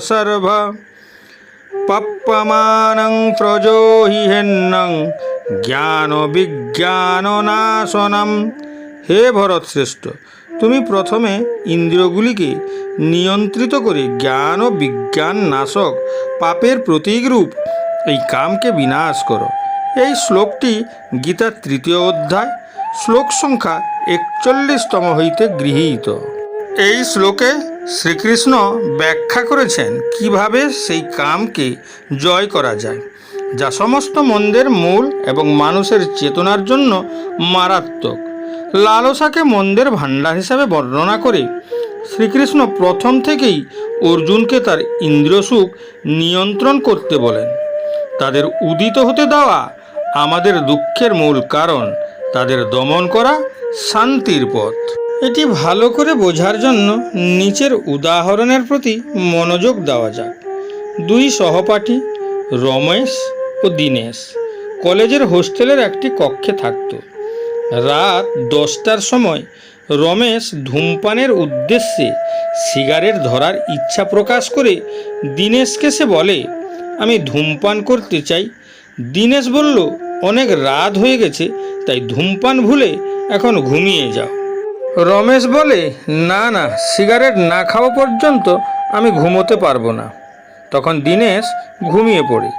সর্ব পপ্পমানং হেন্নং জ্ঞান বিজ্ঞান নাশনম হে ভরত শ্রেষ্ঠ তুমি প্রথমে ইন্দ্রিয়গুলিকে নিয়ন্ত্রিত করে জ্ঞান ও বিজ্ঞান নাশক পাপের প্রতীকরূপ এই কামকে বিনাশ করো। এই শ্লোকটি গীতার তৃতীয় অধ্যায় শ্লোক সংখ্যা একচল্লিশতম হইতে গৃহীত। এই শ্লোকে শ্রীকৃষ্ণ ব্যাখ্যা করেছেন কীভাবে সেই কামকে জয় করা যায়, যা সমস্ত মন্দের মূল এবং মানুষের চেতনার জন্য মারাত্মক। লালসাকে মন্দের ভাণ্ডার হিসাবে বর্ণনা করে শ্রীকৃষ্ণ প্রথম থেকেই অর্জুনকে তার ইন্দ্রসুখ নিয়ন্ত্রণ করতে বলেন। তাদের উদিত হতে দেওয়া আমাদের দুঃখের মূল কারণ তাদের দমন করা শান্তির পথ। এটি ভালো করে বোঝার জন্য নিচের উদাহরণের প্রতি মনোযোগ দেওয়া যাক। দুই সহপাঠী, রমেশ ও দীনেশ, কলেজের হোস্টেলের একটি কক্ষে থাকতো। রাত দশটার সময় রমেশ ধূমপানের উদ্দেশ্যে সিগারেট ধরার ইচ্ছা প্রকাশ করে দীনেশকে সে বলে, আমি ধূমপান করতে চাই। দীনেশ বলল অনেক রাত হয়ে গেছে, তাই ধূমপান ভুলে এখন ঘুমিয়ে যাও। রমেশ বলে, না না, সিগারেট না খাওয়া পর্যন্ত আমি ঘুমোতে পারব না। তখন দীনেশ ঘুমিয়ে পড়ে।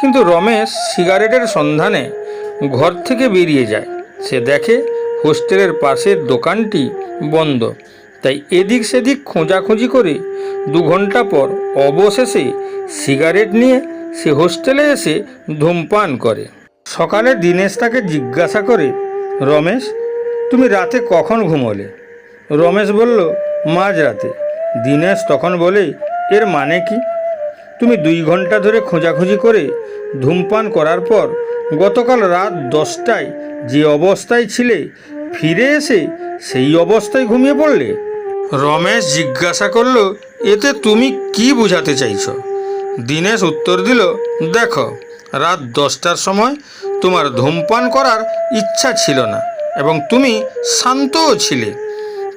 কিন্তু রমেশ সিগারেটের সন্ধানে ঘর থেকে বেরিয়ে যায়। সে দেখে হোস্টেলের পাশের দোকানটি বন্ধ। তাই এদিক সেদিক খোঁজাখুঁজি করে দু ঘণ্টা পর অবশেষে সিগারেট নিয়ে সে হোস্টেলে এসে ধূমপান করে। সকালে দীনেশ তাকে জিজ্ঞাসা করে, রমেশ, তুমি রাতে কখন ঘুমোলে? রমেশ বলল মাঝরাতে দীনেশ তখন বলে, এর মানে কি? তুমি দুই ঘণ্টা ধরে খোঁজাখুঁজি করে ধূমপান করার পর গতকাল রাত দশটায় যে অবস্থায় ছিলে, ফিরে এসে সেই অবস্থায় ঘুমিয়ে পড়লে? রমেশ জিজ্ঞাসা করল, এতে তুমি কি বোঝাতে চাইছ? দীনেশ উত্তর দিল, দেখো, রাত দশটার সময় তোমার ধূমপান করার ইচ্ছা ছিল না এবং তুমি শান্তও ছিলে।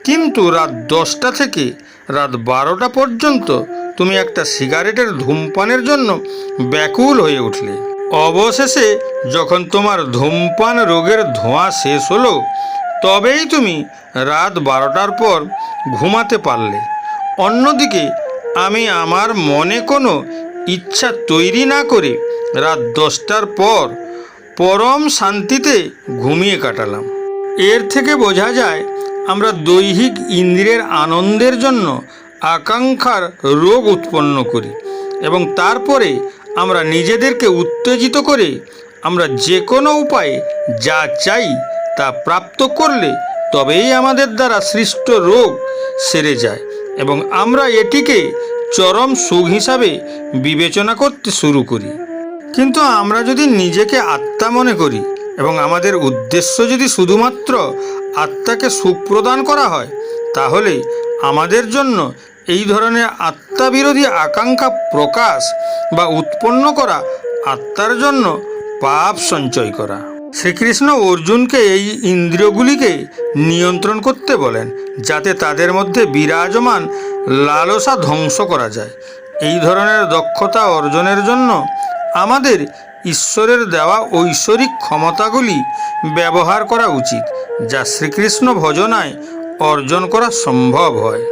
কিন্তু রাত দশটা থেকে রাত বারোটা পর্যন্ত তুমি একটা সিগারেটের ধূমপানের জন্য ব্যাকুল হয়ে উঠলে। অবশেষে যখন তোমার ধূমপান রোগের ধোঁয়া শেষ হলো, তবেই তুমি রাত বারোটার পর ঘুমাতে পারলে। অন্যদিকে, আমি আমার মনে কোনো ইচ্ছা তৈরি না করে রাত দশটার পর পরম শান্তিতে ঘুমিয়ে কাটালাম। এর থেকে বোঝা যায়, আমরা দৈহিক ইন্দ্রিয়ের আনন্দের জন্য আকাঙ্ক্ষার রোগ উৎপন্ন করি এবং তারপরে আমরা নিজেদেরকে উত্তেজিত করে আমরা যে কোনো উপায়ে যা চাই তা প্রাপ্ত করলে তবেই আমাদের দ্বারা সৃষ্ট রোগ সেরে যায় এবং আমরা এটিকে চরম সুখ হিসাবে বিবেচনা করতে শুরু করি। কিন্তু আমরা যদি নিজেকে আত্মা মনে করি এবং আমাদের উদ্দেশ্য যদি শুধুমাত্র আত্মাকে সুখ প্রদান করা হয় তাহলে আমাদের জন্য এই ধরনের আত্মাবিরোধী আকাঙ্ক্ষা প্রকাশ বা উৎপন্ন করা আত্মার জন্য পাপ সঞ্চয় করা। শ্রীকৃষ্ণ অর্জুনকে এই ইন্দ্রিয়গুলিকে নিয়ন্ত্রণ করতে বলেন, যাতে তাদের মধ্যে বিরাজমান লালসা ধ্বংস করা যায়। এই ধরনের দক্ষতা অর্জনের জন্য আমাদের ঈশ্বরের দেওয়া ঐশ্বরিক ক্ষমতাগুলি ব্যবহার করা উচিত, যা শ্রীকৃষ্ণ ভজনায় অর্জন করা সম্ভব হয়।